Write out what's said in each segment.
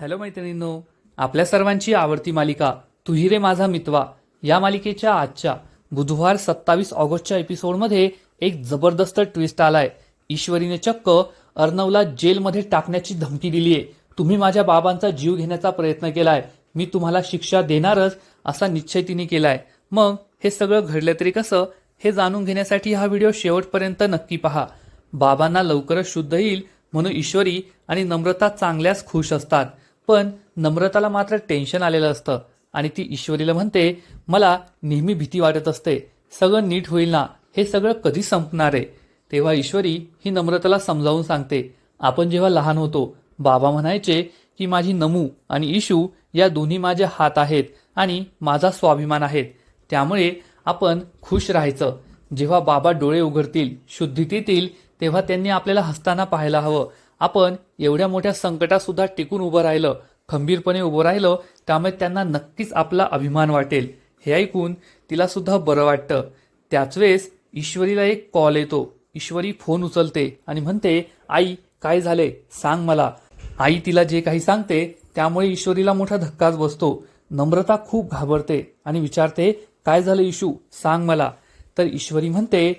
Hello मैत्रिणींनो आपल्या सर्वांची आवडती मालिका तुही रे माझा मितवा या मालिकेच्या आजच्या बुधवार सत्तावीस ऑगस्टच्या एपिसोडमध्ये एक जबरदस्त ट्विस्ट आलाय. ईश्वरीने चक्क अर्णवला जेलमध्ये टाकण्याची धमकी दिली आहे तुम्ही माझ्या बाबांचा जीव घेण्याचा प्रयत्न केलाय. मी तुम्हाला शिक्षा देणारच असा निश्चय तिने केलाय. मग हे सगळं घडलं तरी कसं? हे जाणून घेण्यासाठी हा व्हिडिओ शेवटपर्यंत नक्की पहा. बाबांना लवकरच शुद्ध येईल म्हणून ईश्वरी आणि नम्रता चांगल्याच खुश असतात. पण नम्रताला मात्र टेन्शन आलेलं असतं. आणि ती ईश्वरीला म्हणते मला नेहमी भीती वाटत असते. सगळं नीट होईल ना? हे सगळं कधी संपणार आहे? तेव्हा ईश्वरी ही नम्रताला समजावून सांगते आपण जेव्हा लहान होतो बाबा म्हणायचे की माझी नमू आणि इशू या दोन्ही माझे हात आहेत आणि माझा स्वाभिमान आहेत. त्यामुळे आपण खुश राहायचं. जेव्हा बाबा डोळे उघडतील शुद्धीत येतील तेव्हा त्यांनी आपल्याला हसताना पाहायला हवं. आपण एवढ्या मोठ्या संकटातसुद्धा टिकून उभं राहिलं खंबीरपणे उभं राहिलं त्यामुळे त्यांना नक्कीच आपला अभिमान वाटेल. हे ऐकून तिलासुद्धा बरं वाटतं. त्याच वेळेस ईश्वरीला एक कॉल येतो. ईश्वरी फोन उचलते आणि म्हणते आई काय झाले? सांग मला. आई तिला जे काही सांगते त्यामुळे ईश्वरीला मोठा धक्काच बसतो. नम्रता खूप घाबरते आणि विचारते काय झालं इशू सांग मला. तर ईश्वरी म्हणते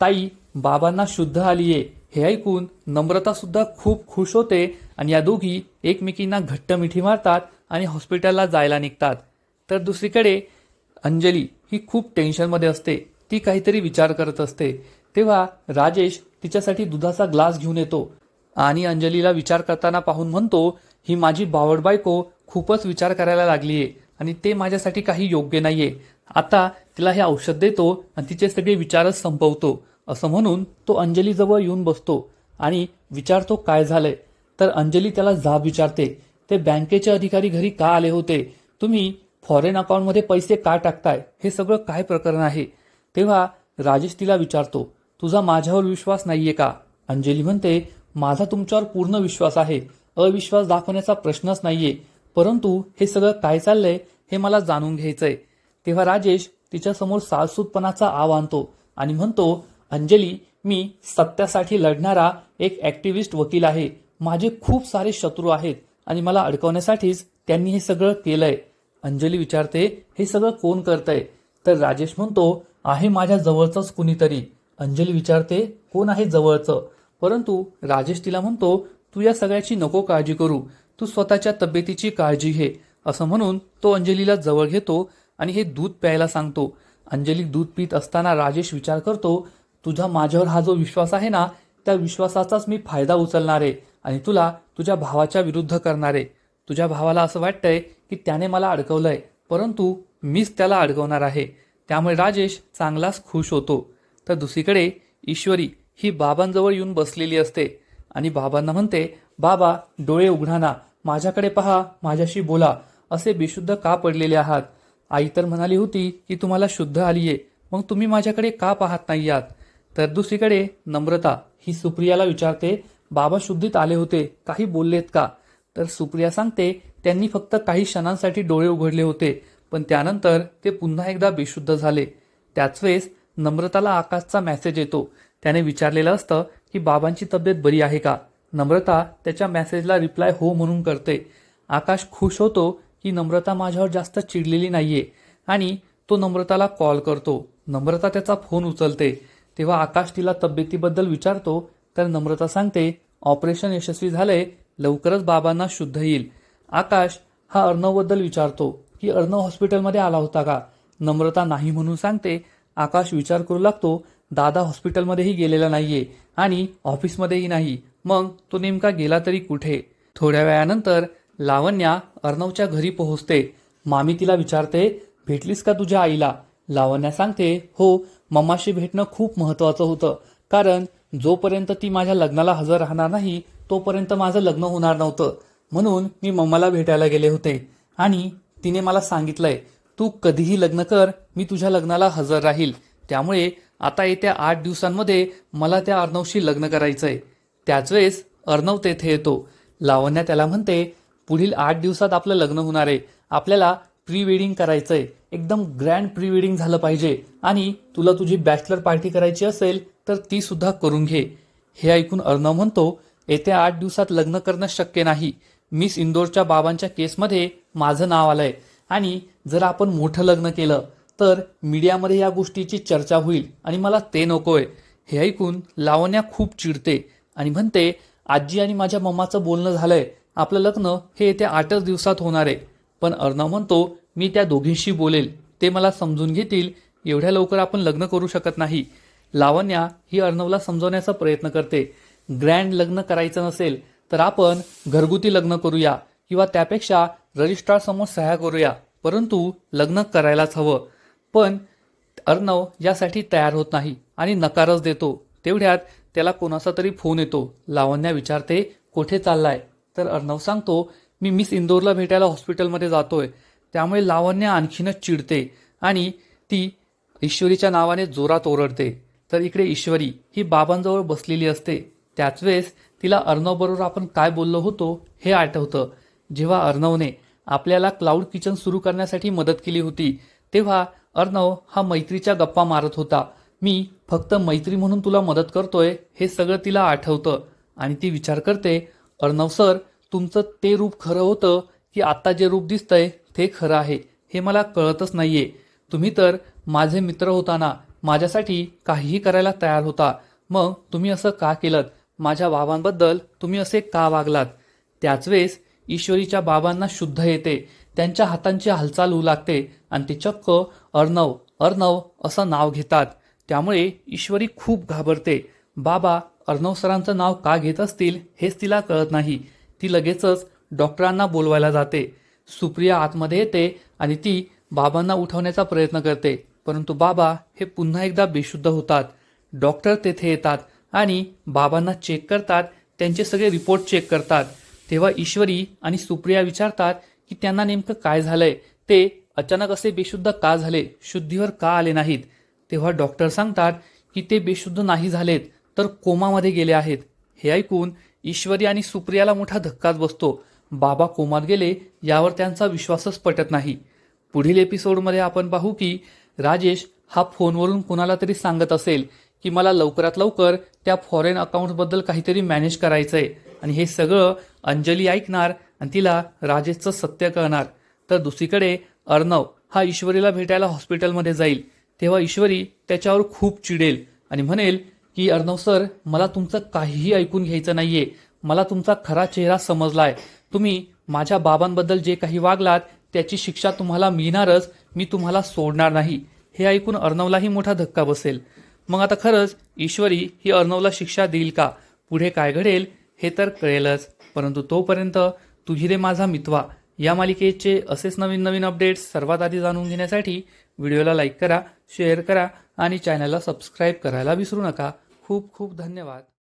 ताई बाबांना शुद्ध आलीये. हे ऐकून नम्रता सुद्धा खूप खुश होते आणि या दोघी एकमेकींना घट्ट मिठी मारतात आणि हॉस्पिटलला जायला निघतात. तर दुसरीकडे अंजली ही खूप टेन्शनमध्ये असते. ती काहीतरी विचार करत असते. तेव्हा राजेश तिच्यासाठी दुधाचा ग्लास घेऊन येतो आणि अंजलीला विचार करताना पाहून म्हणतो ही माझी बावड बायको खूपच विचार करायला लागली आहे आणि ते माझ्यासाठी काही योग्य नाहीये. आता तिला हे औषध देतो आणि तिचे सगळे विचारच संपवतो. असं म्हणून तो अंजलीजवळ येऊन बसतो आणि विचारतो काय झालंय. तर अंजली त्याला जाब विचारते ते बँकेचे अधिकारी घरी का आले होते? तुम्ही फॉरेन अकाउंटमध्ये पैसे का टाकताय? हे सगळं काय प्रकरण आहे? तेव्हा राजेश तिला विचारतो तुझा माझ्यावर विश्वास नाहीये का? अंजली म्हणते माझा तुमच्यावर पूर्ण विश्वास आहे. अविश्वास दाखवण्याचा प्रश्नच नाहीये. परंतु हे सगळं काय चाललंय हे मला जाणून घ्यायचंय. तेव्हा राजेश तिच्यासमोर सालसूतपणाचा आव आणतो आणि म्हणतो अंजली मी सत्यासाठी लढणारा एक ॲक्टिव्हिस्ट वकील आहे. माझे खूप सारे शत्रू आहेत आणि मला अडकवण्यासाठीच त्यांनी हे सगळं केलंय. अंजली विचारते हे सगळं कोण करतंय? तर राजेश म्हणतो आहे माझ्या जवळचंच कुणीतरी. अंजली विचारते कोण आहे जवळचं? परंतु राजेश तिला म्हणतो तू या सगळ्याची नको काळजी करू. तू स्वतःच्या तब्येतीची काळजी घे. असं म्हणून तो अंजलीला जवळ घेतो आणि हे दूध प्यायला सांगतो. अंजली दूध पित असताना राजेश विचार करतो तुझा माझ्यावर हा जो विश्वास आहे ना त्या विश्वासाचाच मी फायदा उचलणार आहे आणि तुला तुझ्या भावाच्या विरुद्ध करणार. आहे तुझ्या भावाला असं वाटतंय की त्याने मला अडकवलंय परंतु मीच त्याला अडकवणार आहे. त्यामुळे राजेश चांगलाच खुश होतो. तर दुसरीकडे ईश्वरी ही बाबांजवळ येऊन बसलेली असते आणि बाबांना म्हणते बाबा डोळे उघडाना माझ्याकडे पहा माझ्याशी बोला असे बेशुद्ध का पडलेले आहात? आई तर म्हणाली होती की तुम्हाला शुद्ध आलीये मग तुम्ही माझ्याकडे का पाहत नाही आहात? तर दुसरीकडे नम्रता. ही सुप्रियाला विचारते बाबा शुद्धीत आले होते काही बोललेत का? तर सुप्रिया सांगते त्यांनी फक्त काही क्षणांसाठी डोळे उघडले होते पण त्यानंतर ते पुन्हा एकदा बेशुद्ध झाले. त्याच वेळेस नम्रताला आकाशचा मेसेज येतो. त्याने विचारलेलं असतं की बाबांची तब्येत बरी आहे का? नम्रता त्याच्या मेसेजला रिप्लाय हो म्हणून करते. आकाश खुश होतो की नम्रता माझ्यावर जास्त चिडलेली नाहीये आणि तो नम्रताला कॉल करतो. नम्रता त्याचा फोन उचलते. तेव्हा आकाश तिला तब्येतीबद्दल विचारतो तर नम्रता सांगते ऑपरेशन यशस्वी झाले लवकरच बाबांना शुद्ध येईल. आकाश हा अर्णवबद्दल विचारतो की अर्णव हॉस्पिटलमध्ये आला होता का? नम्रता नाही म्हणून सांगते आकाश विचार करू लागतो दादा हॉस्पिटलमध्येही गेलेला नाहीये आणि ऑफिसमध्येही नाही मग तो नेमका गेला तरी कुठे? थोड्या वेळानंतर लावण्या अर्णवच्या घरी पोहोचते. मामी तिला विचारते भेटलीस का तुझ्या आईला? लावण्या सांगते हो मम्माशी भेटणं खूप महत्वाचं होतं. कारण जोपर्यंत ती माझ्या लग्नाला हजर राहणार नाही तोपर्यंत माझं लग्न होणार नव्हतं. म्हणून मी मम्माला भेटायला गेले होते. आणि तिने मला सांगितलंय तू कधीही लग्न कर मी तुझ्या लग्नाला हजर राहील. त्यामुळे आता येत्या आठ दिवसांमध्ये मला त्या अर्णवशी लग्न करायचंय. त्याच वेळेस अर्णव तेथे येतो. लावण्या त्याला म्हणते पुढील आठ दिवसात आपलं लग्न होणार आहे. आपल्याला प्री वेडिंग करायचं आहे एकदम ग्रँड प्री वेडिंग झालं पाहिजे. आणि तुला तुझी बॅचलर पार्टी करायची असेल तर ती सुद्धा करून घे. हे ऐकून अर्णव म्हणतो येत्या आठ दिवसात लग्न करणं शक्य नाही. मिस इंदोरच्या बाबांच्या केसमध्ये माझं नाव आलंय. आणि जर आपण मोठं लग्न केलं तर मीडियामध्ये या गोष्टीची चर्चा होईल. आणि मला ते नकोय. हे ऐकून लावण्या खूप चिडते. आणि म्हणते आजी आणि माझ्या मम्माचं बोलणं झालंय. आपलं लग्न हे येत्या आठच दिवसात होणार आहे. पण अर्णव म्हणतो मी त्या दोघींशी बोलेल. ते मला समजून घेतील. एवढ्या लवकर आपण लग्न करू शकत नाही. लावण्या ही अर्णवला समजवण्याचा प्रयत्न करते. ग्रँड लग्न करायचं नसेल तर आपण घरगुती लग्न करूया किंवा त्यापेक्षा रजिस्ट्रार समोर सह्या करूया. परंतु लग्न करायलाच हवं. पण अर्णव यासाठी तयार होत नाही आणि नकारच देतो. तेवढ्यात त्याला कोणाचा तरी फोन येतो. लावण्या विचारते कुठे चाललाय? तर अर्णव सांगतो मी मिस इंदोरला भेटायला हॉस्पिटलमध्ये जातोय. त्यामुळे लावण्या आणखीनच चिडते आणि ती ईश्वरीच्या नावाने जोरात ओरडते. तर इकडे ईश्वरी ही बाबांजवळ बसलेली असते. त्याच वेळेस तिला अर्णवबरोबर आपण काय बोललो होतो हे आठवतं. जेव्हा अर्णवने आपल्याला क्लाउड किचन सुरू करण्यासाठी मदत केली होती तेव्हा अर्णव हा मैत्रीच्या गप्पा मारत होता. मी फक्त मैत्री म्हणून तुला मदत करतोय हे सगळं तिला आठवतं आणि ती विचार करते अर्णव सर तुमचं ते रूप खरं होतं की आत्ता जे रूप दिसतंय ते खरं आहे हे मला कळतच नाहीये. तुम्ही तर माझे मित्र होताना माझ्यासाठी काहीही करायला तयार होता. मग तुम्ही असं का केलं माझ्या बाबांबद्दल तुम्ही असे का वागलात? त्याच वेळेस ईश्वरीच्या बाबांना शुद्ध येते त्यांच्या हातांची हालचाल होऊ लागते आणि ते चक्क अर्णव अर्णव असं नाव घेतात. त्यामुळे ईश्वरी खूप घाबरते. बाबा अर्णव सरांचं नाव का घेत असतील हेच तिला कळत नाही. ती लगेचच डॉक्टरांना बोलवायला जाते. सुप्रिया आतमध्ये येते आणि ती बाबांना उठवण्याचा प्रयत्न करते. परंतु बाबा हे पुन्हा एकदा बेशुद्ध होतात. डॉक्टर तेथे येतात आणि बाबांना चेक करतात. त्यांचे सगळे रिपोर्ट चेक करतात. तेव्हा ईश्वरी आणि सुप्रिया विचारतात की त्यांना नेमकं काय झालंय? ते अचानक असे बेशुद्ध का झाले? शुद्धीवर का आले नाहीत? तेव्हा डॉक्टर सांगतात की ते बेशुद्ध नाही झालेत तर कोमामध्ये गेले आहेत. हे ऐकून ईश्वरी आणि सुप्रियाला मोठा धक्काच बसतो. बाबा कोमात गेले यावर त्यांचा विश्वासच पटत नाही. पुढील एपिसोडमध्ये आपण पाहू की राजेश हा फोनवरून कुणाला तरी सांगत असेल की मला लवकरात लवकर त्या फॉरेन अकाउंटबद्दल काहीतरी मॅनेज करायचं आहे आणि हे सगळं अंजली ऐकणार आणि तिला राजेशचं सत्य कळणार. तर दुसरीकडे अर्णव हा ईश्वरीला भेटायला हॉस्पिटलमध्ये जाईल. तेव्हा ईश्वरी त्याच्यावर खूप चिडेल आणि म्हणेल की अर्णव सर मला तुमचं काहीही ऐकून घ्यायचं नाहीये. मला तुमचा खरा चेहरा समजलाय. तुम्ही माझ्या बाबांबद्दल जे काही वागलात त्याची शिक्षा तुम्हाला मिळणारच मी तुम्हाला सोडणार नाही. हे ऐकून अर्णवलाही मोठा धक्का बसेल. मग आता खरंच ईश्वरी ही अर्णवला शिक्षा देईल का? पुढे काय घडेल हे तर कळेलच. परंतु तोपर्यंत तुझी रे माझा मितवा. या मालिकेचे असेच नवीन नवीन अपडेट्स सर्वात आधी जाणून घेण्यासाठी व्हिडिओला लाईक करा शेअर करा आणि चॅनलला सबस्क्राईब करायला विसरू नका. खूप खूप धन्यवाद.